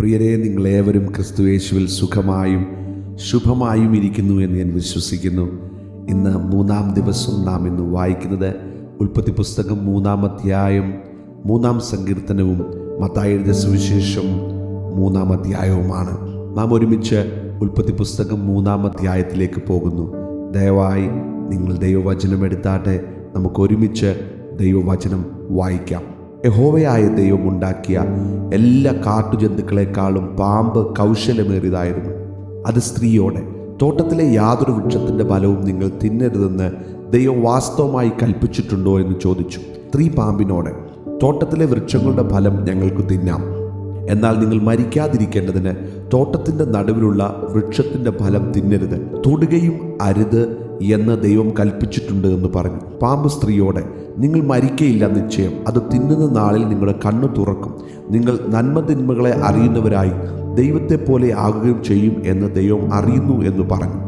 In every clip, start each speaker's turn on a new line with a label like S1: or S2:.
S1: പ്രിയരെ നിങ്ങളേവരും ക്രിസ്തുയേശുവിൽ സുഖമായും ശുഭമായും ഇരിക്കുന്നു എന്ന് ഞാൻ വിശ്വസിക്കുന്നു. ഇന്ന് മൂന്നാം ദിവസം നാം ഇന്ന് വായിക്കുന്നത് ഉൽപ്പത്തി പുസ്തകം മൂന്നാം അധ്യായം മൂന്നാം സങ്കീർത്തനവും മത്തായുടെ സുവിശേഷം മൂന്നാം അധ്യായവുമാണ്. നാം ഒരുമിച്ച് ഉൽപ്പത്തി പുസ്തകം മൂന്നാം അധ്യായത്തിലേക്ക് പോകുന്നു. ദയവായി നിങ്ങൾ ദൈവവചനം എടുത്താട്ടെ. നമുക്ക് ഒരുമിച്ച് ദൈവവചനം വായിക്കാം. യഹോവയായ ദൈവം ഉണ്ടാക്കിയ എല്ലാ കാട്ടുജന്തുക്കളെക്കാളും പാമ്പ് കൗശലമേറിയതായിരുന്നു. അത് സ്ത്രീയോടെ തോട്ടത്തിലെ യാതൊരു വൃക്ഷത്തിന്റെ ഫലവും നിങ്ങൾ തിന്നരുതെന്ന് ദൈവം വാസ്തവമായി കൽപ്പിച്ചിട്ടുണ്ടോ എന്ന് ചോദിച്ചു. സ്ത്രീ പാമ്പിനോട് തോട്ടത്തിലെ വൃക്ഷങ്ങളുടെ ഫലം ഞങ്ങൾക്ക് തിന്നാം. എന്നാൽ നിങ്ങൾ മരിക്കാതിരിക്കേണ്ടതിന് തോട്ടത്തിന്റെ നടുവിലുള്ള വൃക്ഷത്തിന്റെ ഫലം തിന്നരുത്. തൊടുകയും അരുത് എന്ന് ദൈവം കൽപ്പിച്ചിട്ടുണ്ട് എന്ന് പറഞ്ഞു. പാമ്പ് സ്ത്രീയോടെ നിങ്ങൾ മരിക്കയില്ല നിശ്ചയം. അത് തിന്നുന്ന നാളിൽ നിങ്ങളുടെ കണ്ണു തുറക്കും. നിങ്ങൾ നന്മതിന്മകളെ അറിയുന്നവരായി ദൈവത്തെ പോലെ ആകുകയും ചെയ്യും എന്ന് ദൈവം അറിയുന്നു എന്ന് പറഞ്ഞു.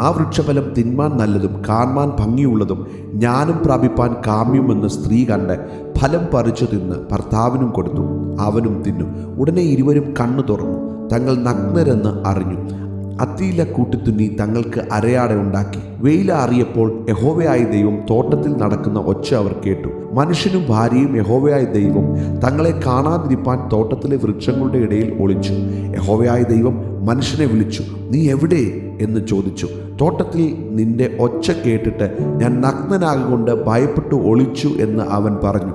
S1: ആ വൃക്ഷഫലം തിന്മാൻ നല്ലതും കാണാൻ ഭംഗിയുള്ളതും ജ്ഞാനം പ്രാപിപ്പാൻ കാമ്യമെന്ന് സ്ത്രീ കണ്ട് ഫലം പറിച്ചു തിന്ന് ഭർത്താവിനും കൊടുത്തു. അവനും തിന്നു. ഉടനെ ഇരുവരും കണ്ണു തുറന്നു. തങ്ങൾ നഗ്നരെന്ന് അറിഞ്ഞു. അത്തിയില കൂട്ടിത്തുന്നി തങ്ങൾക്ക് അരയാട ഉണ്ടാക്കി. വെയിലാറിയപ്പോൾ യഹോവയായ ദൈവം തോട്ടത്തിൽ നടക്കുന്ന ഒച്ച അവർ കേട്ടു. മനുഷ്യനും ഭാര്യയും യഹോവയായ ദൈവം തങ്ങളെ കാണാതിരിപ്പാൻ തോട്ടത്തിലെ വൃക്ഷങ്ങളുടെ ഇടയിൽ ഒളിച്ചു. യഹോവയായ ദൈവം മനുഷ്യനെ വിളിച്ചു നീ എവിടെ? എന്ന് ചോദിച്ചു. തോട്ടത്തിൽ നിന്റെ ഒച്ച കേട്ടിട്ട് ഞാൻ നഗ്നനാകൊണ്ട് ഭയപ്പെട്ടു ഒളിച്ചു എന്ന് അവൻ പറഞ്ഞു.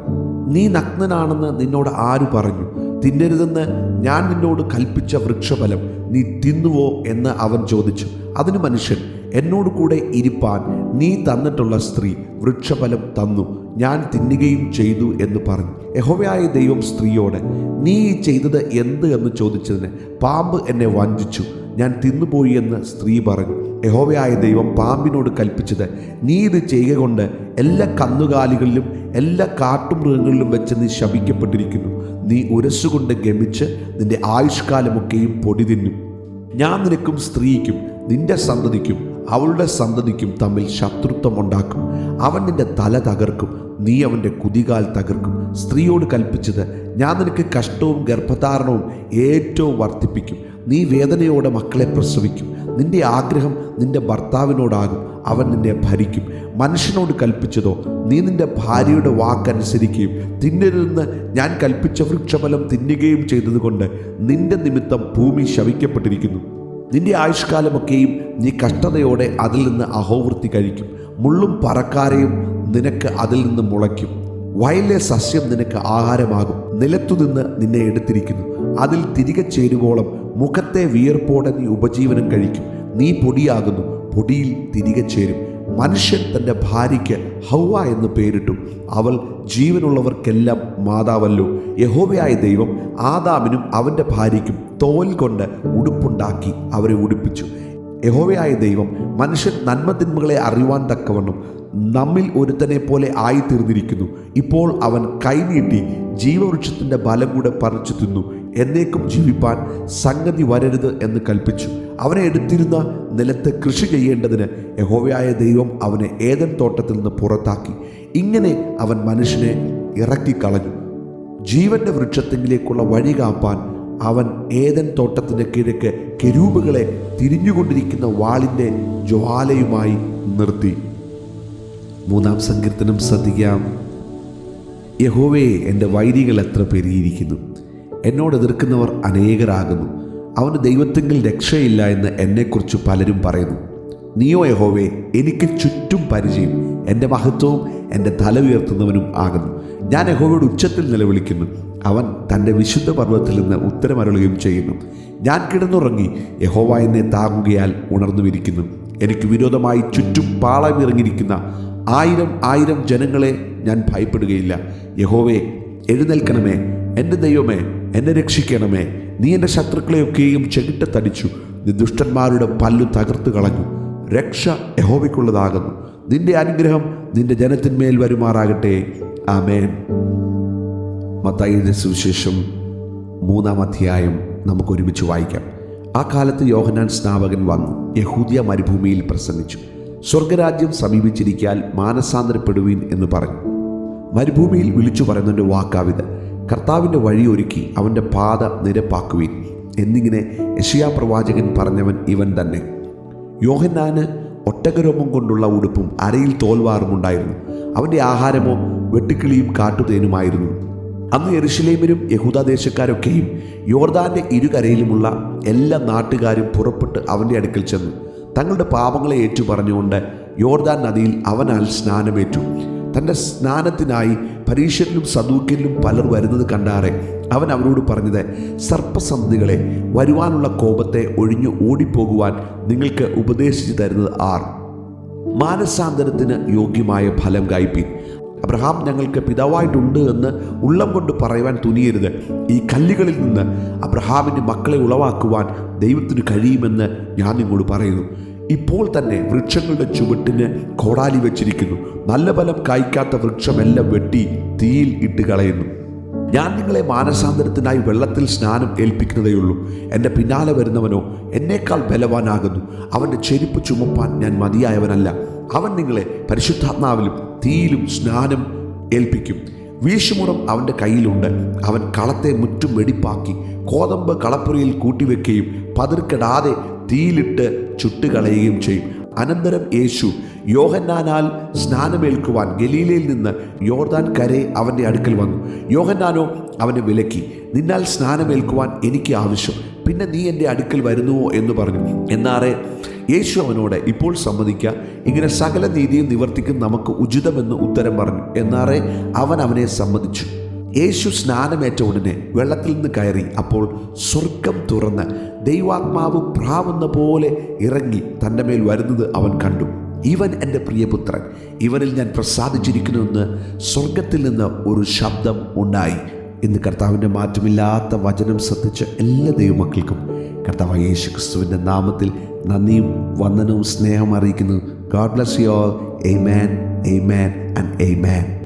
S1: നീ നഗ്നനാണെന്ന് നിന്നോട് ആര് പറഞ്ഞു? തിന്നരുതെന്ന് ഞാൻ നിന്നോട് കൽപ്പിച്ച വൃക്ഷഫലം നീ തിന്നുവോ എന്ന് അവൻ ചോദിച്ചു. അതിന് മനുഷ്യൻ എന്നോട് കൂടെ ഇരിപ്പാൻ നീ തന്നിട്ടുള്ള സ്ത്രീ വൃക്ഷഫലം തന്നു ഞാൻ തിന്നുകയും ചെയ്തു എന്ന് പറഞ്ഞു. യഹോവയായ ദൈവം സ്ത്രീയോട് നീ ചെയ്തത് എന്ത് എന്ന് ചോദിച്ചതിന് പാമ്പ് എന്നെ വഞ്ചിച്ചു ഞാൻ തിന്നുപോയി എന്ന് സ്ത്രീ പറഞ്ഞു. യഹോവയായ ദൈവം പാമ്പിനോട് കൽപ്പിച്ചത് നീ ഇത് ചെയ്യുക കൊണ്ട് എല്ലാ കന്നുകാലികളിലും എല്ലാ കാട്ടുമൃഗങ്ങളിലും വെച്ച് നീ ശപിക്കപ്പെട്ടിരിക്കുന്നു. നീ ഉരസുകൊണ്ട് ഗമിച്ച് നിന്റെ ആയുഷ്കാലമൊക്കെയും പൊടി തിന്നും. ഞാൻ നിനക്കും സ്ത്രീക്കും നിന്റെ സന്തതിക്കും അവളുടെ സന്തതിക്കും തമ്മിൽ ശത്രുത്വം ഉണ്ടാക്കും അവൻ നിന്റെ തല തകർക്കും നീ അവന്റെ കുതികാൽ തകർക്കും. സ്ത്രീയോട് കൽപ്പിച്ചത് ഞാൻ നിനക്ക് കഷ്ടവും ഗർഭധാരണവും ഏറ്റവും വർദ്ധിപ്പിക്കും. നീ വേദനയോടെ മക്കളെ പ്രസവിക്കും. നിന്റെ ആഗ്രഹം നിന്റെ ഭർത്താവിനോടാകും. അവൻ നിന്നെ ഭരിക്കും. മനുഷ്യനോട് കൽപ്പിച്ചതോ നീ നിന്റെ ഭാര്യയുടെ വാക്കനുസരിക്കുകയും തിന്നരുതെന്ന് ഞാൻ കൽപ്പിച്ച വൃക്ഷഫലം തിന്നുകയും ചെയ്തതുകൊണ്ട് നിന്റെ നിമിത്തം ഭൂമി ശവിക്കപ്പെട്ടിരിക്കുന്നു. നിന്റെ ആയുഷ്കാലമൊക്കെയും നീ കഷ്ടതയോടെ അതിൽ നിന്ന് അഹോവൃത്തി കഴിക്കും. മുള്ളും പറക്കാരയും നിനക്ക് അതിൽ നിന്ന് മുളയ്ക്കും. വയലിലെ സസ്യം നിനക്ക് ആഹാരമാകും. നിലത്തുനിന്ന് നിന്നെ എടുത്തിരിക്കുന്നു. അതിൽ തിരികെ ചേരുവോളം മുഖത്തെ വിയർപ്പോടെ നീ ഉപജീവനം കഴിക്കും. നീ പൊടിയാകുന്നു. പൊടിയിൽ തിരികെ ചേരും. മനുഷ്യൻ തന്റെ ഭാര്യയ്ക്ക് ഹൗവ എന്ന് പേരിട്ടു. അവൾ ജീവനുള്ളവർക്കെല്ലാം മാതാവല്ലോ. യഹോവയായ ദൈവം ആദാമിനും അവന്റെ ഭാര്യയ്ക്കും തോൽ കൊണ്ട് ഉടുപ്പുണ്ടാക്കി അവരെ ഉടുപ്പിച്ചു. യഹോവയായ ദൈവം മനുഷ്യൻ നന്മതിന്മകളെ അറിയുവാൻ തക്കവണ്ണം നമ്മിൽ ഒരുത്തനെ പോലെ ആയിത്തീർന്നിരിക്കുന്നു. ഇപ്പോൾ അവൻ കൈനീട്ടി ജീവവൃക്ഷത്തിന്റെ ബലം കൂടെ പറിച്ചു തിന്നു. എന്നേക്കും ജീവിപ്പാൻ സംഗതി വരരുത് എന്ന് കൽപ്പിച്ചു. അവനെ എടുത്തിരുന്ന നിലത്ത് കൃഷി ചെയ്യേണ്ടതിന് യഹോവയായ ദൈവം അവനെ ഏതൻ തോട്ടത്തിൽ നിന്ന് പുറത്താക്കി. ഇങ്ങനെ അവൻ മനുഷ്യനെ ഇറക്കിക്കളഞ്ഞു. ജീവന്റെ വൃക്ഷത്തിലേക്കുള്ള വഴി കാപ്പാൻ അവൻ ഏതൻ തോട്ടത്തിന്റെ കിഴക്ക് കെരൂപുകളെ തിരിഞ്ഞുകൊണ്ടിരിക്കുന്ന വാളിന്റെ ജ്വാലയുമായി നിർത്തി. മൂന്നാം സങ്കീർത്തനം ശ്രദ്ധിക്കാം. യഹോവയെ എന്റെ വൈരികൾ എത്ര പെരുകിയിരിക്കുന്നു. എന്നോട് എതിർക്കുന്നവർ അനേകരാകുന്നു. അവന് ദൈവത്തെങ്കിൽ രക്ഷയില്ല എന്ന് എന്നെക്കുറിച്ച് പലരും പറയുന്നു. നീയോ യഹോവേ എനിക്ക് ചുറ്റും പരിചയം. എന്റെ മഹത്വവും എന്റെ തല ഉയർത്തുന്നവനും ആകുന്നു. ഞാൻ യഹോവയുടെ ഉച്ചത്തിൽ നിലവിളിക്കുന്നു. അവൻ തന്റെ വിശുദ്ധ പർവത്തിൽ നിന്ന് ഉത്തരമരുളുകയും ചെയ്യുന്നു. ഞാൻ കിടന്നുറങ്ങി യഹോവ എന്നെ താങ്ങുകയാൽ ഉണർന്നുമിരിക്കുന്നു. എനിക്ക് വിരോധമായി ചുറ്റും പാളമിറങ്ങിയിരിക്കുന്ന ആയിരം ആയിരം ജനങ്ങളെ ഞാൻ ഭയപ്പെടുകയില്ല. യഹോവേ എഴുന്നേൽക്കണമേ. എന്റെ ദൈവമേ എന്നെ രക്ഷിക്കണമേ. നീ എന്റെ ശത്രുക്കളെയൊക്കെയും ചെകിട്ടത്തടിച്ചു. നീ ദുഷ്ടന്മാരുടെ പല്ലു തകർത്ത് കളഞ്ഞു. രക്ഷ യഹോവയ്ക്കുള്ളതാകുന്നു. നിന്റെ അനുഗ്രഹം നിന്റെ ജനത്തിന്മേൽ വരുമാറാകട്ടെ. ആമേൻ. മത്തായിയുടെ സുവിശേഷം മൂന്നാം അധ്യായം നമുക്ക് ഒരുമിച്ച് വായിക്കാം. ആ കാലത്ത് യോഹനാൻ സ്നാപകൻ വന്നു യഹൂദിയ മരുഭൂമിയിൽ പ്രസംഗിച്ചു. സ്വർഗരാജ്യം സമീപിച്ചിരിക്കാൽ മാനസാന്തരപ്പെടുവീൻ എന്ന് പറഞ്ഞു. മരുഭൂമിയിൽ വിളിച്ചു പറയുന്നതിന്റെ വാക്കാവിത് കർത്താവിന്റെ വഴി ഒരുക്കി അവന്റെ പാത നിരപ്പാക്കുവിൻ എന്നിങ്ങനെ യഷിയാ പ്രവാചകൻ പറഞ്ഞവൻ ഇവൻ തന്നെ. യോഹന്നാന് ഒട്ടകരോമം കൊണ്ടുള്ള ഉടുപ്പും അരയിൽ തോൽവാറുമുണ്ടായിരുന്നു. അവന്റെ ആഹാരമോ വെട്ടുക്കിളിയും കാട്ടുതേനുമായിരുന്നു. അന്ന് എറുഷലേമിനും യഹൂദദേശക്കാരൊക്കെയും യോർദാന്റെ ഇരുകരയിലുമുള്ള എല്ലാ നാട്ടുകാരും പുറപ്പെട്ട് അവന്റെ അടുക്കൽ ചെന്നു. തങ്ങളുടെ പാപങ്ങളെ ഏറ്റു പറഞ്ഞുകൊണ്ട് യോർദാൻ നദിയിൽ അവനാൽ സ്നാനമേറ്റു. തന്റെ സ്നാനത്തിനായി പരീക്ഷനിലും സദൂക്കിലും പലർ വരുന്നത് കണ്ടാറെ അവൻ അവരോട് പറഞ്ഞത് സർപ്പസന്ധികളെ വരുവാനുള്ള കോപത്തെ ഒഴിഞ്ഞു ഓടിപ്പോകുവാൻ നിങ്ങൾക്ക് ഉപദേശിച്ചു തരുന്നത് ആർ? മാനസാന്തരത്തിന് യോഗ്യമായ ഫലം കായ്പിൻ. അബ്രഹാം ഞങ്ങൾക്ക് പിതാവായിട്ടുണ്ട് എന്ന് ഉള്ളം കൊണ്ട് പറയുവാൻ തുനിയരുത്. ഈ കല്ലുകളിൽ നിന്ന് അബ്രഹാമിന്റെ മക്കളെ ഉളവാക്കുവാൻ ദൈവത്തിന് കഴിയുമെന്ന് ഞാൻ നിങ്ങളോട് പറയുന്നു. ഇപ്പോൾ തന്നെ വൃക്ഷങ്ങളുടെ ചുവട്ടിന് കോടാലി വെച്ചിരിക്കുന്നു. നല്ല ഫലം കായ്ക്കാത്ത വൃക്ഷമെല്ലാം വെട്ടി തീയിൽ ഇട്ട് കളയുന്നു ഞാൻ നിങ്ങളെ മാനസാന്തരത്തിനായി വെള്ളത്തിൽ സ്നാനം ഏൽപ്പിക്കുന്നതേയുള്ളൂ. എന്റെ പിന്നാലെ വരുന്നവനോ എന്നേക്കാൾ ബലവാനാകുന്നു. അവന്റെ ചെരുപ്പ് ചുമപ്പാൻ ഞാൻ മതിയായവനല്ല. അവൻ നിങ്ങളെ പരിശുദ്ധാത്മാവിലും തീയിലും സ്നാനം ഏൽപ്പിക്കും. വീശുമുറം അവന്റെ കയ്യിലുണ്ട്. അവൻ കളത്തെ മുറ്റും വെടിപ്പാക്കി കോതമ്പ് കളപ്പുരയിൽ കൂട്ടിവെക്കുകയും പതിർക്കെടാതെ തീയിലിട്ട് ചുട്ടുകളയുകയും ചെയ്യും. അനന്തരം യേശു യോഹന്നാനാൽ സ്നാനമേൽക്കുവാൻ ഗലീലയിൽ നിന്ന് യോർദാൻ കരെ അവന്റെ അടുക്കൽ വന്നു. യോഹന്നാനോ അവനെ വിലക്കി നിന്നാൽ സ്നാനമേൽക്കുവാൻ എനിക്ക് ആവശ്യം. പിന്നെ നീ എന്റെ അടുക്കൽ വരുന്നുവോ? എന്ന് പറഞ്ഞു. എന്നാറേ യേശു അവനോട് ഇപ്പോൾ സമ്മതിക്കുക ഇങ്ങനെ സകല നീതിയും നിവർത്തിക്കും നമുക്ക് ഉചിതമെന്ന് ഉത്തരം പറഞ്ഞു. എന്നാറേ അവൻ അവനെ സമ്മതിച്ചു. യേശു സ്നാനമേറ്റ ഉടനെ വെള്ളത്തിൽ നിന്ന് കയറി. അപ്പോൾ സ്വർഗം തുറന്ന് ദൈവാത്മാവ് പ്രാവുന്ന പോലെ ഇറങ്ങി തന്റെ മേൽ വരുന്നത് അവൻ കണ്ടു. ഇവൻ എന്റെ പ്രിയപുത്രൻ. ഇവനിൽ ഞാൻ പ്രസാദിച്ചിരിക്കുന്നുവെന്ന് സ്വർഗത്തിൽ നിന്ന് ഒരു ശബ്ദം ഉണ്ടായി ഇന്ന് കർത്താവിന്റെ മാറ്റമില്ലാത്ത വചനം ശ്രദ്ധിച്ച എല്ലാ ദൈവമക്കൾക്കും കർത്താവ് യേശു ക്രിസ്തുവിന്റെ നാമത്തിൽ നന്ദിയും വന്ദനവും സ്നേഹം അറിയിക്കുന്നു. God bless you all amen amen and amen